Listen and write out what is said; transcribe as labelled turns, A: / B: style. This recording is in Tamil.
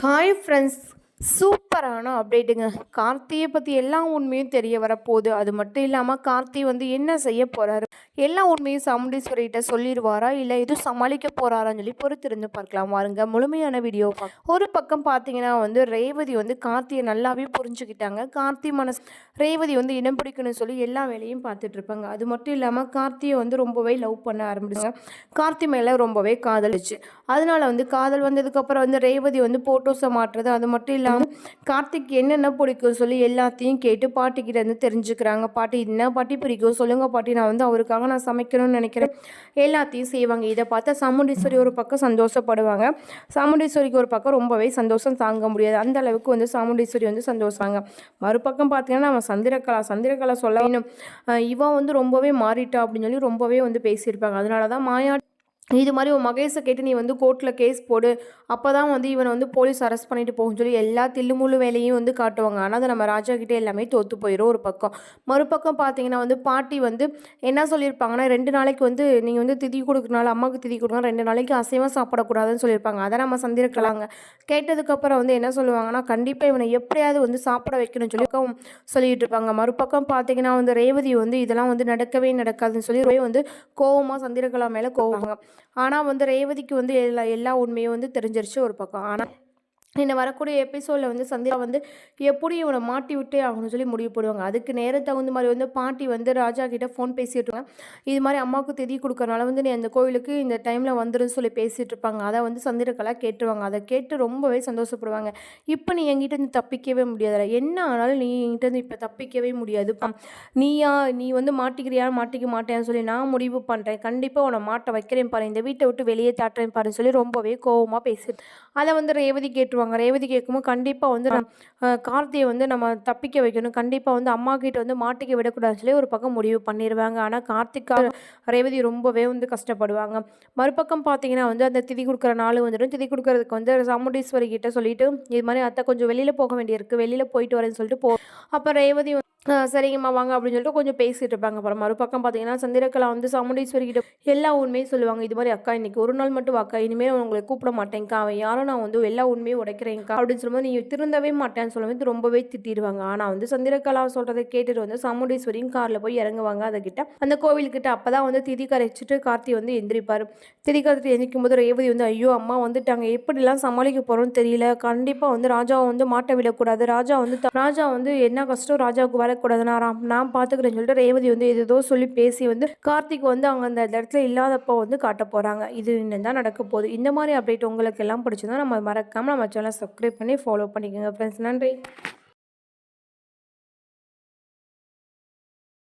A: ஹாய் ஃப்ரெண்ட்ஸ் சூப்பரான அப்டேட்டுங்க. கார்த்தியை பற்றி எல்லா உண்மையும் தெரிய வரப்போகுது. அது மட்டும் இல்லாமல் கார்த்தி வந்து என்ன செய்ய போகிறாரு எல்லா உண்மையும் சாமுண்டீஸ்வரிகிட்ட சொல்லிடுவாரா இல்லை எதுவும் சமாளிக்க போகிறாரான்னு சொல்லி பொறுத்திருந்து பார்க்கலாம். வாருங்க முழுமையான வீடியோ ஒரு பக்கம் பார்த்தீங்கன்னா வந்து ரேவதி வந்து கார்த்தியை நல்லாவே புரிஞ்சுக்கிட்டாங்க. கார்த்தி மனசு ரேவதி வந்து இனம் பிடிக்கணும்னு சொல்லி எல்லா வேலையும் பார்த்துட்டு இருப்பாங்க. அது மட்டும் இல்லாமல் கார்த்தியை வந்து ரொம்பவே லவ் பண்ண ஆரம்பிச்சாங்க. கார்த்தி மேலே ரொம்பவே காதலிச்சு. அதனால வந்து காதல் வந்ததுக்கப்புறம் வந்து ரேவதி வந்து ஃபோட்டோஸை மாட்டுறது அது மட்டும் இல்லாமல் கார்த்திக் என்னென்ன பிடிக்கும் சொல்லி எல்லாத்தையும் கேட்டு பாட்டிக்கிட்ட இருந்து தெரிஞ்சுக்கிறாங்க. பாட்டி என்ன பாட்டி பிடிக்கும்? சொல்லுங்க பாட்டி. நான் வந்து அவருக்காக நான் சமைக்கணும்னு நினைக்கிறேன். எல்லாத்தையும் செய்வாங்க. இதை பார்த்தா சாமுண்டீஸ்வரி ஒரு பக்கம் சந்தோஷப்படுவாங்க. சாமுண்டீஸ்வரிக்கு ஒரு பக்கம் ரொம்பவே சந்தோஷம் தாங்க முடியாது. அந்த அளவுக்கு வந்து சாமுண்டீஸ்வரி வந்து சந்தோஷாங்க. மறுபக்கம் பார்த்தீங்கன்னா நம்ம சந்திரகலா சந்திரகலா சொல்ல வேணும். இவன் வந்து ரொம்பவே மாறிட்டா அப்படின்னு சொல்லி ரொம்பவே வந்து பேசியிருப்பாங்க. அதனால தான் மாயா இது மாதிரி உன் மகேஷை கேட்டு நீ வந்து கோர்ட்டில் கேஸ் போடு. அப்போ தான் வந்து இவனை வந்து போலீஸ் அரெஸ்ட் பண்ணிட்டு போகும் சொல்லி எல்லா தில்லுமுழு வேலையும் வந்து காட்டுவாங்க. ஆனால் அது நம்ம ராஜா கிட்டே எல்லாமே தோற்று போயிடும் ஒரு பக்கம். மறுபக்கம் பார்த்தீங்கன்னா வந்து பாட்டி வந்து என்ன சொல்லியிருப்பாங்கன்னா ரெண்டு நாளைக்கு வந்து நீங்கள் வந்து திதி கொடுக்கறனால அம்மாவுக்கு திதி கொடுக்கணும் ரெண்டு நாளைக்கு அசைவம் சாப்பிடக்கூடாதுன்னு சொல்லியிருப்பாங்க. அதை நம்ம சந்திருக்கலாங்க. கேட்டதுக்கப்புறம் வந்து என்ன சொல்லுவாங்கன்னா கண்டிப்பாக இவனை எப்படியாவது வந்து சாப்பிட வைக்கணும்னு சொல்லி சொல்லிட்டு இருப்பாங்க. மறுபக்கம் பார்த்தீங்கன்னா வந்து ரேவதி வந்து இதெல்லாம் வந்து நடக்கவே நடக்காதுன்னு சொல்லி ரொம்பவே வந்து கோவமாக சந்திரகலா மேலே கோவமாக ஆனால் வந்து ரேவதிக்கு வந்து எல்லா எல்லா உண்மையும் வந்து தெரிஞ்சிருச்சு ஒரு பக்கம். ஆனால் இன்னும் வரக்கூடிய எபிசோடில் வந்து சந்தியா வந்து எப்படி இவனை மாட்டி விட்டே ஆகணும்னு சொல்லி முடிவு போடுவாங்க? அதுக்கு நேரம் தகுந்த மாதிரி வந்து பாட்டி வந்து ராஜா கிட்டே ஃபோன் பேசிட்டு இருக்காங்க. இது மாதிரி அம்மாவுக்கு திதி கொடுக்கறனால வந்து நீ அந்த கோவிலுக்கு இந்த டைமில் வந்துருன்னு சொல்லி பேசிகிட்டு இருப்பாங்க. அதை வந்து சந்திரகலா கேட்டுருவாங்க. அதை கேட்டு ரொம்பவே சந்தோஷப்படுவாங்க. இப்போ நீ என்கிட்ட இருந்து தப்பிக்கவே முடியாதுல என்ன ஆனாலும் நீ என்கிட்ட இருந்து இப்போ தப்பிக்கவே முடியாது. நீயா நீ வந்து மாட்டிக்கிறியா? மாட்டிக்க மாட்டேன்னு சொல்லி நான் முடிவு பண்ணுறேன் கண்டிப்பாக உன்னை மாட்ட வைக்கிறேன் பாரு. இந்த வீட்டை விட்டு வெளியே தாட்டுறேன் பாருன்னு சொல்லி ரொம்பவே கோவமாக பேசு அதை வந்து ரேவதி கேட்டுருவாங்க. ரேவதி கேட்கும்போது கண்டிப்பாக வந்து கார்த்தியை வந்து நம்ம தப்பிக்க வைக்கணும். கண்டிப்பாக வந்து அம்மா கிட்ட வந்து மாட்டிக்க விடக்கூடாதுன்னு சொல்லி ஒரு பக்கம் முடிவு பண்ணிடுவாங்க ஆனால் கார்த்திக்காக ரேவதி ரொம்பவே வந்து கஷ்டப்படுவாங்க. மறுபக்கம் பார்த்தீங்கன்னா வந்து அந்த திதி கொடுக்குற நாள் வந்துடும் திதி கொடுக்கறதுக்கு வந்து சாமுண்டீஸ்வரி கிட்ட சொல்லிட்டு இது மாதிரி அத்தை கொஞ்சம் வெளியில் போக வேண்டியிருக்கு. வெளியில் போயிட்டு வரேன்னு சொல்லிட்டு போ அப்போ ரேவதி வந்து, "ஆ, சரிங்கம்மா வாங்க அப்படின்னு சொல்லிட்டு கொஞ்சம் பேசிட்டு இருப்பாங்க. அப்புறம் மறுபக்கம் பார்த்தீங்கன்னா சந்திரகலா வந்து சாமுண்டீஸ்வரி கிட்ட எல்லா உண்மையும் சொல்லுவாங்க. இது மாதிரி அக்கா இன்னைக்கு ஒரு நாள் மட்டும் அக்கா இனிமேல் உங்களை கூப்பிட மாட்டேங்க்கா அவன் யாரும் நான் வந்து எல்லா உண்மையும் உடைக்கிறேங்க்கா அப்படின்னு சொல்லும்போது நீ திருந்தவே மாட்டேன்னு சொல்லும்போது ரொம்பவே திட்டிடுவாங்க. ஆனால் வந்து சந்திரகலா சொல்கிறத கேட்டுட்டு வந்து சாமுண்டீஸ்வரியும் காரில் போய் இறங்குவாங்க அதை கிட்ட அந்த கோவில்கிட்ட அப்போ தான் வந்து திதி கரைச்சிட்டு கார்த்தி வந்து எந்திரிப்பார். திதி கரைச்சிட்டு எந்திரிக்கும் போது ரேவதி வந்து ஐயோ அம்மா வந்துட்டாங்க. எப்படிலாம் சமாளிக்க போகிறோம்னு தெரியல. கண்டிப்பாக வந்து ராஜாவை வந்து மாட்ட விடக்கூடாது. ராஜா வந்து ராஜா வந்து என்ன கஷ்டம்? ராஜாவுக்கு வர நான் நான் பார்த்துக்கிறேன்னு சொல்லிட்டு ரேவதி வந்து ஏதோ சொல்லி பேசி வந்து கார்த்திக் வந்து அவங்க அந்த இடத்துல இல்லாதப்போ வந்து காட்ட போகிறாங்க இது என்ன தான் நடக்க போகுது? இந்த மாதிரி அப்டேட் உங்களுக்கு எல்லாம் பிடிச்சிருந்தா நம்ம மறக்காமல் நம்ம சேனலை சப்ஸ்கிரைப் பண்ணி ஃபாலோ பண்ணிக்கோங்க ஃப்ரெண்ட்ஸ் நன்றி.